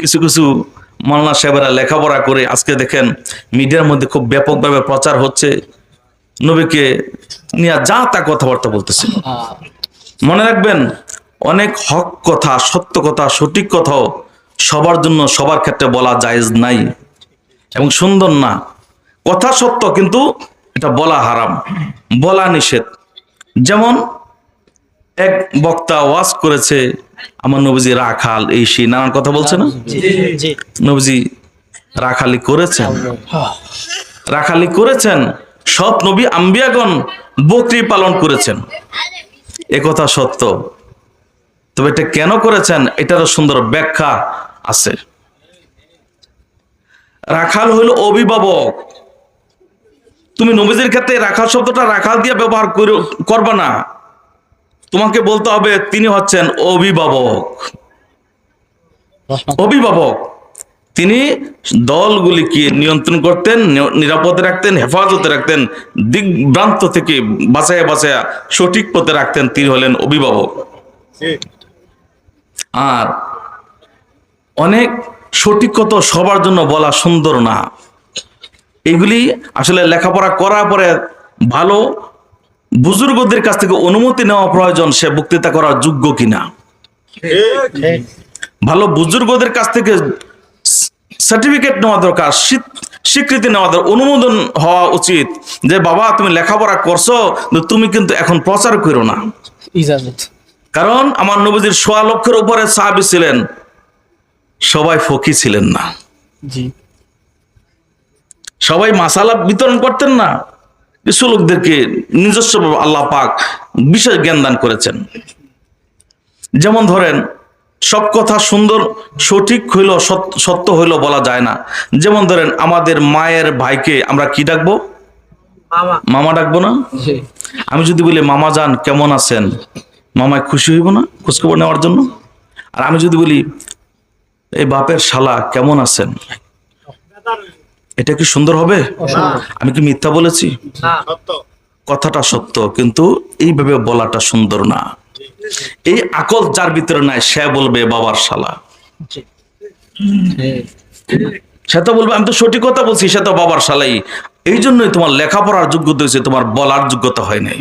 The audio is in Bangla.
কিছু কিছু মাল্লা সাহেবেরা লেখাপড়া করে আজকে দেখেন মিডিয়ার মধ্যে খুব ব্যাপকভাবে প্রচার হচ্ছে। নবীকে নিয়ে যা তা কথাবার্তা বলতেছে। মনে রাখবেন, অনেক হক কথা, সত্য কথা, সঠিক কথাও সবার জন্য সবার ক্ষেত্রে বলা জায়েজ নাই। এবং সুন্দর না। কথা সত্য কিন্তু এটা বলা হারাম, বলা নিষেধ। যেমন এক বক্তা ওয়াজ করেছে আমার নবীজি রাখাল এই সেই নানান কথা বলছে না? নবীজি রাখালি করেছেন। রাখালি করেছেন সব নবী আম্বিয়াগণ বকরি পালন করেছেন। একথা সত্য। তবে এটা কেন করেছেন? এটারও সুন্দর ব্যাখ্যা আছে। রাখাল হইল অভিভাবক। তুমি নবীজির ক্ষেত্রে রাখাল শব্দটা রাখাল দিয়ে ব্যবহার করো- করবে না। তোমাকে বলতে হবে, তিনি হচ্ছেন অভিভাবক। অভিভাবক। তিনি দলগুলিকে নিয়ন্ত্রণ করতেন নিরাপদে রাখতেন, হেফাজতে রাখতেন দিগ্ভ্রান্ত থেকে বাঁচাইয়া বাঁচাইয়া সঠিক পথে রাখতেন, তিনি হলেন অভিভাবক। আর অনেক সঠিক কত সবার জন্য বলা সুন্দর না। এগুলি আসলে লেখাপড়া করার পরে ভালো বুজুর্গদের কাছ থেকে অনুমতি নেওয়া প্রয়োজন সে বক্তৃতা করার যোগ্য কিনা? ভালো বুজুর্গদের কাছ থেকে সার্টিফিকেট নেওয়া দরকার স্বীকৃতি নেওয়া দরকার অনুমোদন হওয়া উচিত। যে বাবা তুমি লেখাপড়া করছ তুমি কিন্তু এখন প্রচার করো না। কারণ আমার নবীজির সোয়া লক্ষের উপরে সাহাবি ছিলেন। সবাই ফকি ছিলেন না। সবাই মাসালা বিতরণ করতেন না। কিছু লোকদেরকে নিজস্ব আল্লাহ পাক বিশেষ জ্ঞান দান করেছেন। যেমন ধরেন সব কথা সুন্দর সঠিক হইল সত্য হইল বলা যায় না। যেমন ধরেন আমাদের মায়ের ভাইকে আমরা কি ডাকবো? মামা। মামা ডাকবো না? আমি যদি বলি মামা যান কেমন আছেন? মামায় খুশি হইব না খোঁজখবর নেওয়ার জন্য? আর আমি যদি বলি এই বাপের শালা কেমন আছেন? এটা কি সুন্দর হবে? আমি কি মিথ্যা বলেছি? কথাটা সত্য কিন্তু এইভাবে বলাটা সুন্দর না। এই আকল যার ভিতরে নাই সে বলবে বাবার শালা। সে তো বলবে আমি তো সঠিক কথা বলছি সে তো বাবার শালাই। এই জন্যই তোমার লেখাপড়ার যোগ্যতা হয়েছে তোমার বলার যোগ্যতা হয় নাই।